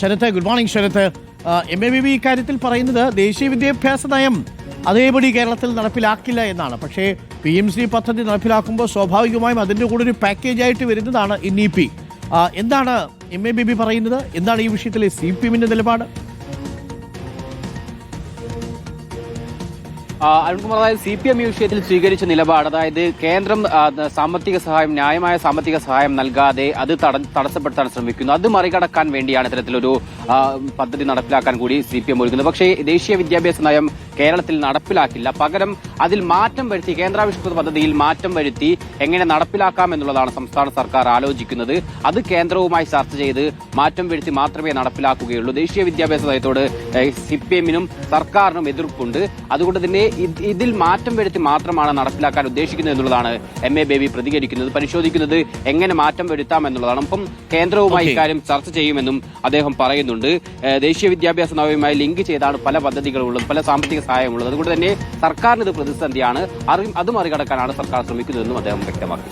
Sarath good morning Sarath M A B B ഇക്കാര്യത്തിൽ പറയുന്നത് ദേശീയ വിദ്യാഭ്യാസ നയം അതേപടി കേരളത്തിൽ നടപ്പിലാക്കില്ല എന്നാണ്. പക്ഷേ പി എം സി പദ്ധതി നടപ്പിലാക്കുമ്പോൾ സ്വാഭാവികമായും അതിന്റെ കൂടെ ഒരു പാക്കേജ് ആയിട്ട് വരുന്നതാണ് ഇൻ ഇ പി എന്താണ് എം എ ബി ബി പറയുന്നത്? എന്താണ് ഈ വിഷയത്തിലെ സി പി എമ്മിന്റെ നിലപാട്? അരുൺകുമാർ അതായത് സി പി എം ഈ വിഷയത്തിൽ സ്വീകരിച്ച നിലപാട് അതായത് കേന്ദ്രം സാമ്പത്തിക സഹായം ന്യായമായ സാമ്പത്തിക സഹായം നൽകാതെ അത് തടസ്സപ്പെടുത്താൻ ശ്രമിക്കുന്നു. അത് മറികടക്കാൻ വേണ്ടിയാണ് ഇത്തരത്തിലൊരു പദ്ധതി നടപ്പിലാക്കാൻ കൂടി സി പി എം ഒരുക്കുന്നത്. പക്ഷേ ദേശീയ വിദ്യാഭ്യാസ നയം കേരളത്തിൽ നടപ്പിലാക്കില്ല. പകരം അതിൽ മാറ്റം വരുത്തി കേന്ദ്രാവിഷ്കൃത പദ്ധതിയിൽ മാറ്റം വരുത്തി എങ്ങനെ നടപ്പിലാക്കാം എന്നുള്ളതാണ് സംസ്ഥാന സർക്കാർ ആലോചിക്കുന്നത്. അത് കേന്ദ്രവുമായി ചർച്ച ചെയ്ത് മാറ്റം വരുത്തി മാത്രമേ നടപ്പിലാക്കുകയുള്ളൂ. ദേശീയ വിദ്യാഭ്യാസ നയത്തോട് സി പി എമ്മിനും സർക്കാരിനും എതിർപ്പുണ്ട്. അതുകൊണ്ട് തന്നെ ഇതിൽ മാറ്റം വരുത്തി മാത്രമാണ് നടപ്പിലാക്കാൻ ഉദ്ദേശിക്കുന്നത് എന്നുള്ളതാണ് എം എ ബേബി പ്രതികരിക്കുന്നത്. പരിശോധിക്കുന്നത് എങ്ങനെ മാറ്റം വരുത്താം എന്നുള്ളതാണ്. ഒപ്പം കേന്ദ്രവുമായി. ഇക്കാര്യം ചർച്ച ചെയ്യുമെന്നും അദ്ദേഹം പറയുന്നുണ്ട്. ദേശീയ വിദ്യാഭ്യാസ നയവുമായി ലിങ്ക് ചെയ്താണ് പല പദ്ധതികളുള്ളത്. പല സാമ്പത്തിക സഹായമുള്ളത്. അതുകൊണ്ട് തന്നെ സർക്കാരിന് ഇത് പ്രതിസന്ധിയാണ്. അത് മറികടക്കാനാണ് സർക്കാർ ശ്രമിക്കുന്നതെന്നും അദ്ദേഹം വ്യക്തമാക്കി.